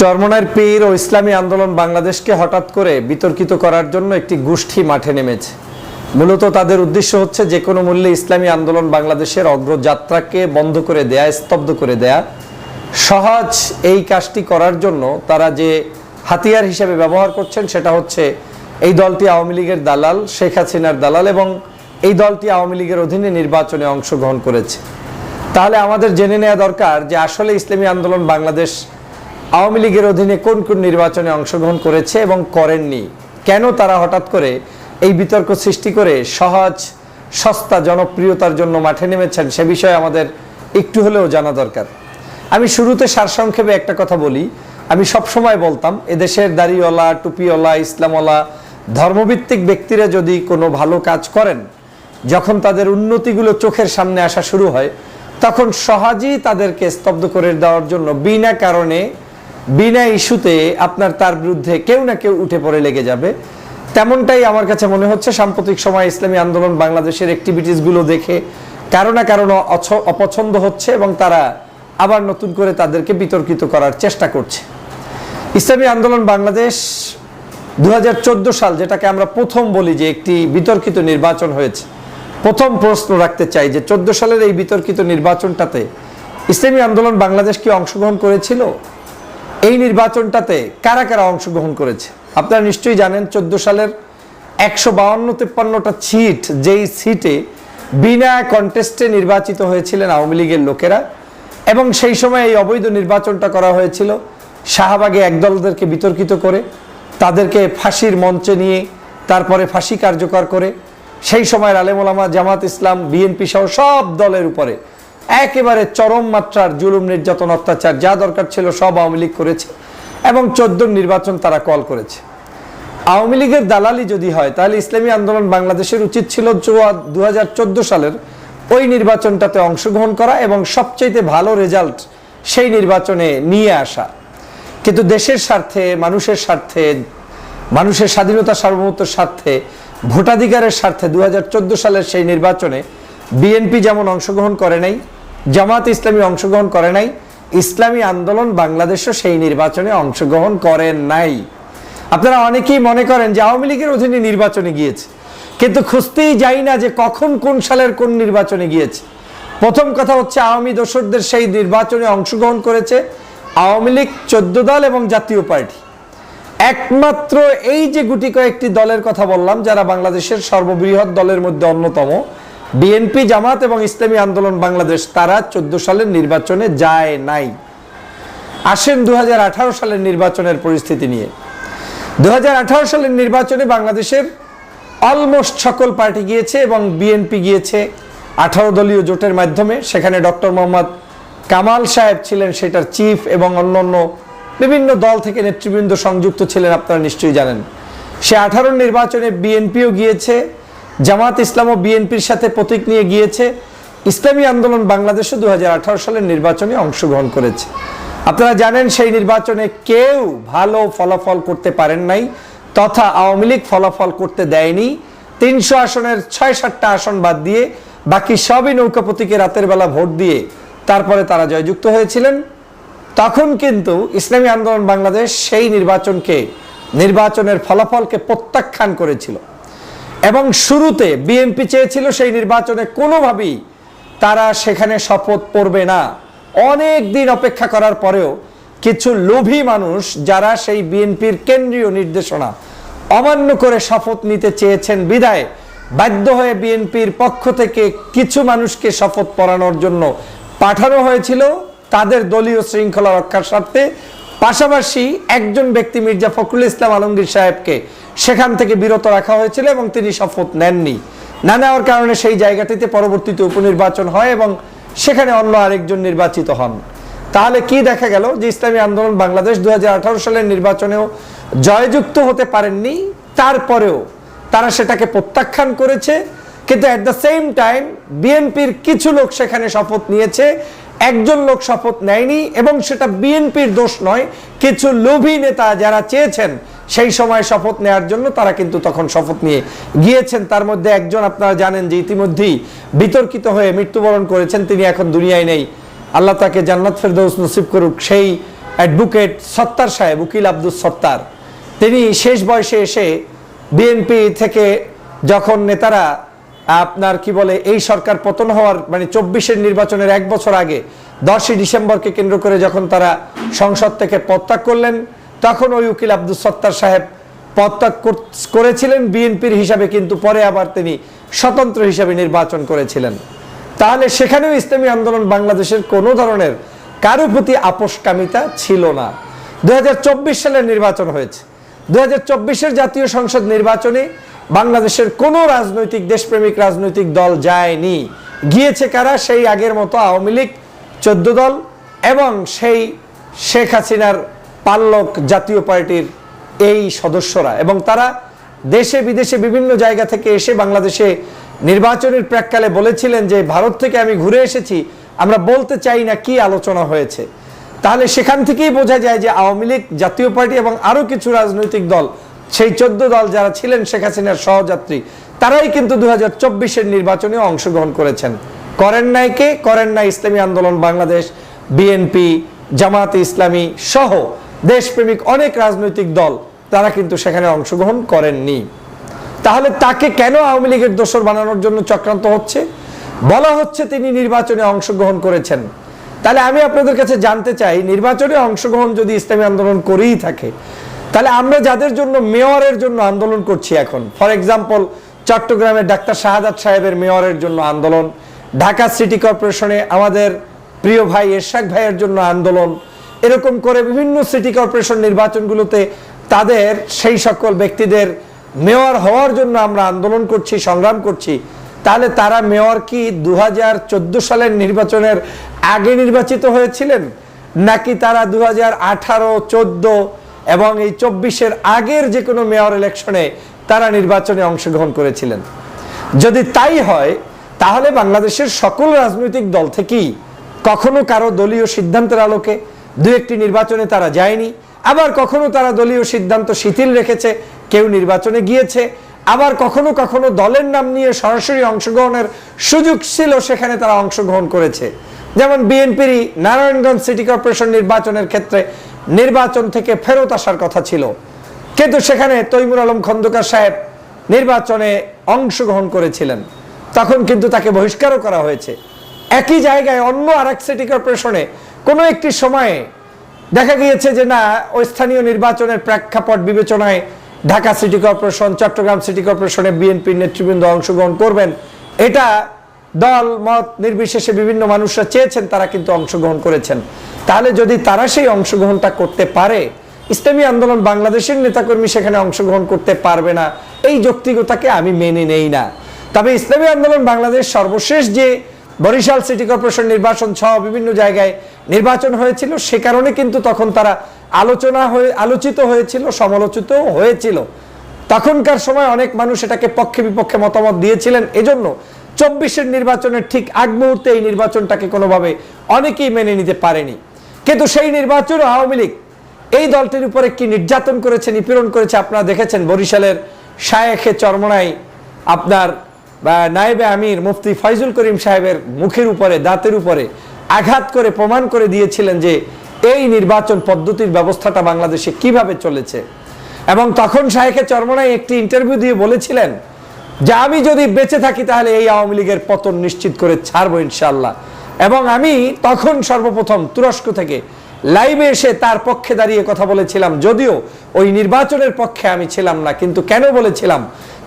চরমনার পীর ও ইসলামী আন্দোলন বাংলাদেশকে হঠাৎ করে বিতর্কিত করার জন্য একটি গোষ্ঠী মাঠে নেমেছে। মূলত তাদের উদ্দেশ্য হচ্ছে যে কোনো মূল্যে ইসলামী আন্দোলন বাংলাদেশের অগ্রযাত্রাকে বন্ধ করে দেয়া, স্তব্ধ করে দেয়া। সহজ এই কাজটি করার জন্য তারা যে হাতিয়ার হিসেবে ব্যবহার করছেন সেটা হচ্ছে এই দলটি আওয়ামী লীগের দালাল, শেখ হাসিনার দালাল এবং এই দলটি আওয়ামী লীগের অধীনে নির্বাচনে অংশগ্রহণ করেছে। তাহলে আমাদের জেনে নেওয়া দরকার যে আসলে ইসলামী আন্দোলন বাংলাদেশ আওয়ামী লীগের অধীনে কোন কোন নির্বাচনে অংশগ্রহণ করেছে এবং করেননি? কেন তারা হঠাৎ করে এই বিতর্ক সৃষ্টি করে সহজ, সস্তা জনপ্রিয়তার জন্য মাঠে নেমেছেন? সে বিষয়ে আমাদের একটু হলেও জানা দরকার। আমি শুরুতে সারসংক্ষেপে একটা কথা বলি। আমি সব সময় বলতাম, এদেশের দাড়িওয়ালা, টুপিওয়ালা, ইসলামওয়ালা, ধর্মভিত্তিক ব্যক্তিরা যদি কোনো ভালো কাজ করেন, যখন তাদের উন্নতিগুলো চোখের সামনে আসা শুরু হয়, তখন সহজেই তাদেরকে স্তব্ধ করে দেওয়ার জন্য বিনা কারণে বিনা ইস্যুতে আপনার তার বিরুদ্ধে কেউ না কেউ উঠে পড়ে লেগে যাবে। তেমনটাই আমার কাছে মনে হচ্ছে সাম্প্রতিক সময় ইসলামী আন্দোলন বাংলাদেশের অ্যাক্টিভিটিসগুলো দেখে কারও না কারণ অপছন্দ হচ্ছে এবং তারা আবার নতুন করে তাদেরকে বিতর্কিত করার চেষ্টা করছে। ইসলামী আন্দোলন বাংলাদেশ দু হাজার চোদ্দ সাল যেটাকে আমরা প্রথম বলি যে একটি বিতর্কিত নির্বাচন হয়েছে। প্রথম প্রশ্ন রাখতে চাই যে চোদ্দ সালের এই বিতর্কিত নির্বাচনটাতে ইসলামী আন্দোলন বাংলাদেশ কি অংশগ্রহণ করেছিল? এই নির্বাচনটাতে কারা কারা অংশগ্রহণ করেছে? আপনারা নিশ্চয়ই জানেন, চোদ্দ সালের একশো বাউন্ন তেপ্পান্নটা সিট, যেই সিটে বিনা কন্টেস্টে নির্বাচিত হয়েছিলেন আওয়ামী লীগের লোকেরা এবং সেই সময় এই অবৈধ নির্বাচনটা করা হয়েছিল। শাহবাগে একদলদেরকে বিতর্কিত করে, তাদেরকে ফাঁসির মঞ্চে নিয়ে, তারপরে ফাঁসি কার্যকর করে, সেই সময় আলেমোলামা জামাত ইসলাম, বিএনপি সহ সব দলের উপরে একেবারে চরম মাত্রার জুলুম, নির্যাতন, অত্যাচার যা দরকার ছিল সব আওয়ামী লীগ করেছে এবং চোদ্দ নির্বাচন তারা কল করেছে। আওয়ামী লীগের দালালি যদি হয়, তাহলে ইসলামী আন্দোলন বাংলাদেশের উচিত ছিল দুহাজার চোদ্দ সালের ওই নির্বাচনটাতে অংশগ্রহণ করা এবং সবচাইতে ভালো রেজাল্ট সেই নির্বাচনে নিয়ে আসা। কিন্তু দেশের স্বার্থে, মানুষের স্বার্থে, মানুষের স্বাধীনতা সার্বভৌমত্বের স্বার্থে, ভোটাধিকারের স্বার্থে দুই হাজার চোদ্দ সালের সেই নির্বাচনে বিএনপি যেমন অংশগ্রহণ করে নাই জামাত ইসলামী অংশগ্রহণ করে নাই, ইসলামী আন্দোলন বাংলাদেশও সেই নির্বাচনে অংশগ্রহণ করেন নাই। আপনারা অনেকেই মনে করেন যে আওয়ামী লীগের অধীনে নির্বাচনে গিয়েছে, কিন্তু খুঁজতেই যাই না যে কখন কোন সালের কোন নির্বাচনে গিয়েছে। প্রথম কথা হচ্ছে আওয়ামী দোসরদের সেই নির্বাচনে অংশগ্রহণ করেছে আওয়ামী লীগ, চোদ্দ দল এবং জাতীয় পার্টি। একমাত্র এই যে গুটি কয়েকটি দলের কথা বললাম, যারা বাংলাদেশের সর্ববৃহৎ দলের মধ্যে অন্যতম বিএনপি, জামাত এবং ইসলামী আন্দোলন বাংলাদেশ, তারা চোদ্দ সালের নির্বাচনে যায় নাই। আসেন দু হাজার আঠারো সালের নির্বাচনের পরিস্থিতি নিয়ে। দুহাজার আঠারো সালের নির্বাচনে বাংলাদেশের অলমোস্ট সকল পার্টি গিয়েছে এবং বিএনপি গিয়েছে আঠারো দলীয় জোটের মাধ্যমে। সেখানে ডক্টর মোহাম্মদ কামাল সাহেব ছিলেন সেটার চিফ এবং অন্যান্য বিভিন্ন দল থেকে নেতৃবৃন্দ সংযুক্ত ছিলেন, আপনারা নিশ্চয়ই জানেন। সে আঠারো নির্বাচনে বিএনপিও গিয়েছে জামাত ইসলাম ও বিএনপির সাথে প্রতীক নিয়ে গিয়েছে। ইসলামী আন্দোলন বাংলাদেশও দু সালের নির্বাচনে অংশগ্রহণ করেছে। আপনারা জানেন সেই নির্বাচনে কেউ ভালো ফলাফল করতে পারেন নাই তথা আওয়ামী লীগ ফলাফল করতে দেয়নি। তিনশো আসনের ছয় সাতটা আসন বাদ দিয়ে বাকি সবই নৌকা প্রতীকে রাতের বেলা ভোট দিয়ে তারপরে তারা জয়যুক্ত হয়েছিলেন। তখন কিন্তু ইসলামী আন্দোলন বাংলাদেশ সেই নির্বাচনকে, নির্বাচনের ফলাফলকে প্রত্যাখ্যান করেছিল। এবং শুরুতে বিএনপি চেয়েছিল সেই নির্বাচনে কোনোভাবেই তারা সেখানে শপথ পড়বে না। অনেক দিন অপেক্ষা করার পরেও কিছু লোভী মানুষ যারা সেই বিএনপির কেন্দ্রীয় নির্দেশনা অমান্য করে শপথ নিতে চেয়েছেন বিদায় বাধ্য হয়ে বিএনপির পক্ষ থেকে কিছু মানুষকে শপথ পড়ানোর জন্য পাঠানো হয়েছিল। তাদের দলীয় শৃঙ্খলা রক্ষার স্বার্থে পাশাপাশি একজন ব্যক্তি মির্জা ফখরুল ইসলাম আলমগীর সাহেবকে সেখান থেকে বিরত রাখা হয়েছিল এবং তিনি শপথ নেননি। না নেওয়ার কারণে সেই জায়গাটিতে পরবর্তীতে উপনির্বাচন হয় এবং সেখানে অন্য আরেকজন নির্বাচিত হন। তাহলে কি দেখা গেল যে ইসলামী আন্দোলন বাংলাদেশ দুহাজার আঠারো সালের নির্বাচনেও জয়যুক্ত হতে পারেননি? তারপরেও তারা সেটাকে প্রত্যাখ্যান করেছে, কিন্তু অ্যাট দ্য সেম টাইম বিএনপির কিছু লোক সেখানে শপথ নিয়েছে, একজন লোক শপথ নেয়নি এবং সেটা বিএনপির দোষ নয়, কিছু লোভী নেতা যারা চেয়েছেন সেই সময় শপথ নেওয়ার জন্য তারা কিন্তু তখন শপথ নিয়ে গিয়েছেন। তার মধ্যে একজন আপনারা জানেন যে ইতিমধ্যেই বিতর্কিত হয়ে মৃত্যুবরণ করেছেন। তিনি এখন দুনিয়ায় নেই। আল্লাহ তাকে জান্নাত ফেরদৌস নসিব করুক। সেই অ্যাডভোকেট সত্তার সাহেব, উকিল আব্দুল সত্তার। তিনি শেষ বয়সে এসে বিএনপি থেকে যখন নেতারা আপনার কি বলে, এই সরকার পতন হওয়ার মানে চব্বিশের নির্বাচনের এক বছর আগে, দশই ডিসেম্বরকে কেন্দ্র করে যখন তারা সংসদ থেকে পদত্যাগ করলেন তখন ওই উকিল আব্দুল সত্তার সাহেব পদত্যাগ করেছিলেন বিএনপির হিসাবে, কিন্তু পরে আবার তিনি স্বতন্ত্র হিসাবে নির্বাচন করেছিলেন। তাহলে সেখানেও ইসলামী আন্দোলন বাংলাদেশের কোনো ধরনের কারও প্রতি আপোষকামিতা ছিল না। দুহাজার চব্বিশ সালের নির্বাচন হয়েছে। দু হাজার জাতীয় সংসদ নির্বাচনে বাংলাদেশের কোনো রাজনৈতিক, দেশপ্রেমিক রাজনৈতিক দল যায়নি। গিয়েছে কারা? সেই আগের মতো আওয়ামী লীগ, চোদ্দ দল এবং সেই শেখ হাসিনার পাল্লক জাতীয় পার্টির এই সদস্যরা এবং তারা দেশে, বিদেশে বিভিন্ন জায়গা থেকে এসে বাংলাদেশে নির্বাচনের প্রাককালে বলেছিলেন যে, ভারত থেকে আমি ঘুরে এসেছি, আমরা বলতে চাই না কি আলোচনা হয়েছে। তাহলে সেখান থেকেই বোঝা যায় যে, আওয়ামী লীগ, জাতীয় পার্টি এবং আরও কিছু রাজনৈতিক দল, সেই চোদ্দ দল যারা ছিলেন, শেখ হাসিনার সহযাত্রী, তারাই কিন্তু দু হাজার চব্বিশের নির্বাচনে অংশগ্রহণ করেছেন। করেন নাই কে? করেন নাই ইসলামী আন্দোলন বাংলাদেশ, বিএনপি জামাত ইসলামী সহ দেশপ্রেমিক অনেক রাজনৈতিক দল, তারা কিন্তু সেখানে অংশগ্রহণ করেননি। তাহলে তাকে কেন আওয়ামী লীগের দোসর বানানোর জন্য চক্রান্ত হচ্ছে? বলা হচ্ছে তিনি নির্বাচনে অংশগ্রহণ করেছেন। তাহলে আমি আপনাদের কাছে জানতে চাই, নির্বাচনে অংশগ্রহণ যদি ইসলামী আন্দোলন করেই থাকে, তাহলে আমরা যাদের জন্য মেয়রের জন্য আন্দোলন করছি এখন, ফর এক্সাম্পল চট্টগ্রামের ডাক্তার শাহাদাত সাহেবের মেয়রের জন্য আন্দোলন, ঢাকা সিটি কর্পোরেশনে আমাদের প্রিয় ভাই এরশাক ভাইয়ের জন্য আন্দোলন এরকম করে বিভিন্ন সিটি কর্পোরেশন নির্বাচনগুলোতে তাদের সেই সকল ব্যক্তিদের মেয়র হওয়ার জন্য আমরা আন্দোলন করছি, সংগ্রাম করছি। তাহলে তারা মেয়র কি দুহাজার চোদ্দ সালের নির্বাচনের আগে নির্বাচিত হয়েছিলেন? নাকি তারা দু হাজার আঠারো চোদ্দ এবং এই চব্বিশের আগের যে কোনো মেয়র ইলেকশনে তারা নির্বাচনে অংশগ্রহণ করেছিলেন? যদি তাই হয়, তাহলে বাংলাদেশের সকল রাজনৈতিক দল থেকেই কখনো কারও দলীয় সিদ্ধান্তের আলোকে দু একটি নির্বাচনে তারা যায়নি, আবার কখনো তারা দলীয় সিদ্ধান্ত শিথিল রেখেছে, কেউ নির্বাচনে গিয়েছে, আবার কখনো কখনো দলের নাম নিয়ে সরাসরি অংশগ্রহণের সুযোগ ছিল, সেখানে তারা অংশগ্রহণ করেছে। যেমন বিএনপির নারায়ণগঞ্জ সিটি কর্পোরেশন নির্বাচনের ক্ষেত্রে নির্বাচন থেকে ফেরত আসার কথা ছিল। কিন্তু সেখানে তৈমুর আলম খন্দকার সাহেব নির্বাচনে অংশগ্রহণ করেছিলেন। তখন কিন্তু তাকে বহিষ্কারও করা হয়েছে। একই জায়গায় অন্য আরেক সিটি কর্পোরেশনে কোনো একটি সময়ে দেখা গিয়েছে যে না, ওই স্থানীয় নির্বাচনের প্রেক্ষাপট বিবেচনায় Dhaka city corporation, Chittagong city কর্পোরেশনে বিএনপির নেতৃবৃন্দ অংশগ্রহণ করবেন। এটা দল, মত নির্বিশেষে বিভিন্ন মানুষরা চেয়েছেন, তারা কিন্তু অংশগ্রহণ করেছেন। তাহলে যদি তারা সেই অংশগ্রহণটা করতে পারে, ইসলামী আন্দোলন বাংলাদেশের নেতাকর্মী সেখানে অংশগ্রহণ করতে পারবে না। এই যৌক্তিকতাকে আমি মেনে নেই না। তবে ইসলামী আন্দোলন বাংলাদেশ সর্বশেষ যে বরিশাল সিটি কর্পোরেশন নির্বাচন সহ বিভিন্ন জায়গায় নির্বাচন হয়েছিল। সে কারণে কিন্তু তখন তারা আলোচনা হয়ে আলোচিত হয়েছিল, সমালোচিত হয়েছিল। তখনকার সময় অনেক মানুষ এটাকে পক্ষে বিপক্ষে মতামত দিয়েছিলেন। এজন্য চব্বিশের নির্বাচনের ঠিক আগ মুহূর্তে এই নির্বাচনটাকে কোনোভাবে অনেকেই মেনে নিতে পারেনি। কিন্তু সেই নির্বাচন আওয়ামী লীগ এই দলটির উপরে কি নির্যাতন করেছে, নিপীড়ন করেছে। আপনারা দেখেছেন বরিশালের শায়েখে চরমনাই আপনার বা নায়েবে আমির মুফতি ফয়জুল করিম সাহেবের মুখের উপরে, দাঁতের উপরে আঘাত করে প্রমাণ করে দিয়েছিলেন যে এই নির্বাচন পদ্ধতির ব্যবস্থাটা বাংলাদেশে কীভাবে চলেছে। এবং তখন শাহেখে চরমনাই একটি ইন্টারভিউ দিয়ে বলেছিলেন যে আমি যদি বেঁচে থাকি তাহলে এই আওয়ামী লীগের পতন নিশ্চিত করে ছাড়বো ইনশাল্লাহ এবং আমি তখন সর্বপ্রথম তুরস্ক থেকে লাইভে এসে তার পক্ষে দাঁড়িয়ে কথা বলেছিলাম, যদিও ওই নির্বাচনের পক্ষে আমি ছিলাম না, কিন্তু কেন বলেছিলাম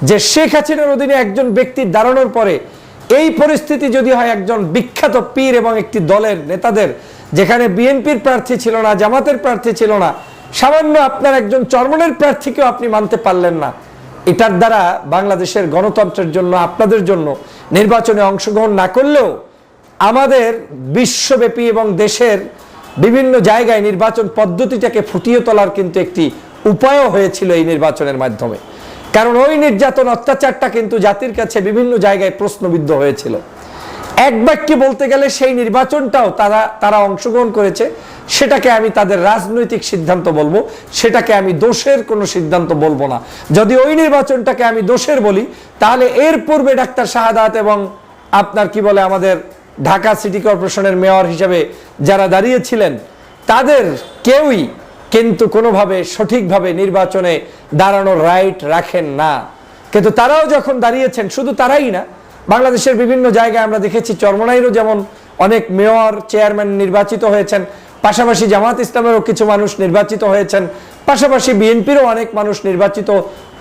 যে শেখ হাসিনার অধীনে একজন ব্যক্তির দাঁড়ানোর পরে এই পরিস্থিতি যদি হয় একজন বিখ্যাত পীর এবং একটি দলের নেতাদের, যেখানে বিএনপির প্রার্থী ছিল না, জামাতের প্রার্থী ছিল না, সামান্য আপনার একজন চরমনের প্রার্থীকেও আপনি মানতে পারলেন না। এটার দ্বারা বাংলাদেশের গণতন্ত্রের জন্য, আপনাদের জন্য নির্বাচনে অংশগ্রহণ না করলেও আমাদের বিশ্বব্যাপী এবং দেশের বিভিন্ন জায়গায় নির্বাচন পদ্ধতিটাকে ফুটিয়ে তোলার কিন্তু একটি উপায়ও হয়েছিল এই নির্বাচনের মাধ্যমে। কারণ ওই নির্যাতন অত্যাচারটা কিন্তু জাতির কাছে বিভিন্ন জায়গায় প্রশ্নবিদ্ধ হয়েছিল। এক বাক্যে বলতে গেলে সেই নির্বাচনটাও তারা তারা অংশগ্রহণ করেছে। সেটাকে আমি তাদের রাজনৈতিক সিদ্ধান্ত বলব। সেটাকে আমি দোষের কোনো সিদ্ধান্ত বলব না। যদি ওই নির্বাচনটাকে আমি দোষের বলি, তাহলে এর পূর্বে ডাক্তার শাহাদাত এবং আপনার কি বলে আমাদের ঢাকা সিটি কর্পোরেশনের মেয়র হিসেবে যারা দাঁড়িয়েছিলেন, তাদের কেউই কিন্তু কোনোভাবে সঠিকভাবে নির্বাচনে দাঁড়ানোর রাইট রাখেন না। কিন্তু তারাও যখন দাঁড়িয়েছেন, শুধু তারাই না, বাংলাদেশের বিভিন্ন জায়গায় আমরা দেখেছি, চরমনাইরও যেমন অনেক মেয়র চেয়ারম্যান নির্বাচিত হয়েছেন, পাশাপাশি জামাত ইসলামেরও কিছু মানুষ নির্বাচিত হয়েছেন, পাশাপাশি বিএনপিরও অনেক মানুষ নির্বাচিত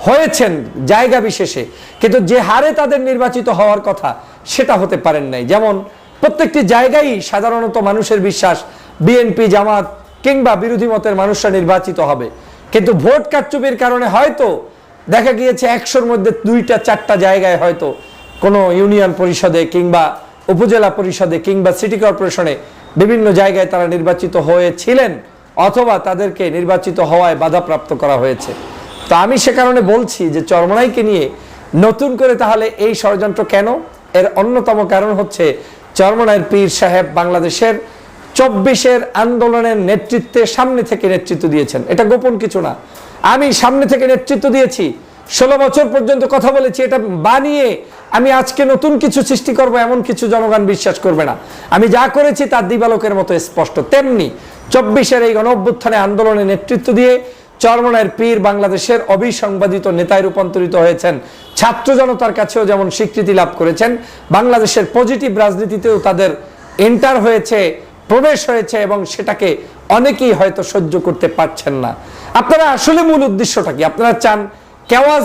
হয়েছেন জায়গা বিশেষে। কিন্তু যে হারে তাদের নির্বাচিত হওয়ার কথা, সেটা হতে পারেন নাই। যেমন প্রত্যেকটি জায়গায় সাধারণত মানুষের বিশ্বাস, বিএনপি, জামাত কিংবা বিরোধী মতের মানুষরা নির্বাচিত হবে। কিন্তু ভোট কারচুপির কারণে হয়তো দেখা গিয়েছে একশোর মধ্যে দুইটা, চারটা জায়গায় হয়তো কোনো ইউনিয়ন পরিষদে কিংবা উপজেলা পরিষদে কিংবা সিটি কর্পোরেশনে বিভিন্ন জায়গায় তারা নির্বাচিত হয়েছিলেন অথবা তাদেরকে নির্বাচিত হওয়ায় বাধাপ্রাপ্ত করা হয়েছে। তো আমি সে কারণে বলছি যে চরমনাইকে নিয়ে নতুন করে তাহলে এই ষড়যন্ত্র কেন? এর অন্যতম কারণ হচ্ছে চরমনাইয়ের পীর সাহেব বাংলাদেশের চব্বিশের আন্দোলনের নেতৃত্বে সামনে থেকে নেতৃত্ব দিয়েছেন। এটা গোপন কিছু না। আমি সামনে থেকে নেতৃত্ব দিয়েছি। ষোলো বছর পর্যন্ত কথা বলেছি, এটা বানিয়ে আমি আজকে নতুন কিছু সৃষ্টি করব, এমন কিছু জনগণ বিশ্বাস করবে না। আমি যা করেছি তার দিবালোকের মতো স্পষ্ট। তেমনি চব্বিশের এই গণ অভ্যুত্থানে আন্দোলনে নেতৃত্ব দিয়ে চরমনায়ের পীর বাংলাদেশের অবিসংবাদিত নেতায় রূপান্তরিত হয়েছেন। ছাত্র জনতার কাছেও যেমন স্বীকৃতি লাভ করেছেন, বাংলাদেশের পজিটিভ রাজনীতিতেও তাদের এন্টার হয়েছে। প্রবেশ হয়েছে এবং সেটাকে অনেকেই হয়তো সহ্য করতে পারছেন না। আপনারা আসলে মূল উদ্দেশ্যটা কি? আপনারা চান কেওয়াজ